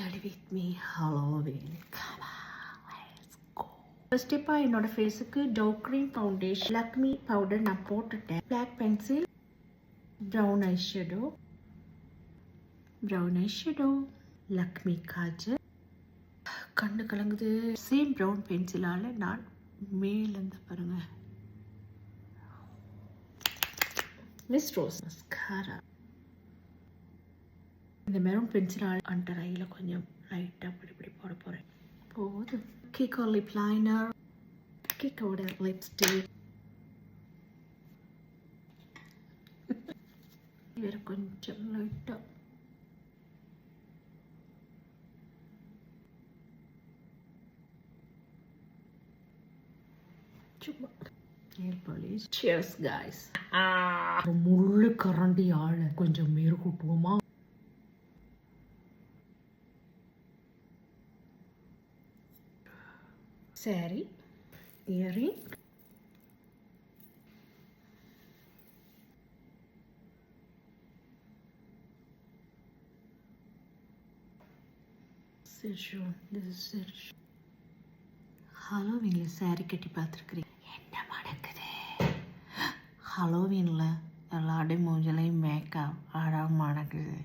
Study with me Halloween. Come என்னோட ஃபேஸுக்கு Dove cream foundation Lakme powder நான் போட்டுட்டேன். Black pencil brown eye shadow brown eye shadow Lakme kajal கண்ணு கலங்குது. Same brown பென்சிலால் நான் மேலேருந்து பாருங்க. மிஸ் ரோஸ் மஸ்காரா இந்த மெரூன் பென்சிலால் அண்டர் ஐயில் கொஞ்சம் லைட்டாக இப்படி இப்படி போட போகிறேன் போகுது. கிக்கோ லிப் லைனர் கிக்கோட லிப்ஸ்டிக் வேறு கொஞ்சம் லைட்டாக சும்மா. நெயில் பாலிஷ் சியர்ஸ் காய்ஸ் முள்ளு கரண்டி ஆளை கொஞ்சம் மேறு கூட்டுவோமா saree, earring, Sirshon, this is ஹலோவீனில் சாரி கட்டி பார்த்துருக்குறீங்க. என்ன மடக்குது? ஹலோவீனில் எல்லாருடைய மூஞ்சலையும் மேக்கப் அழகாக மணக்குது.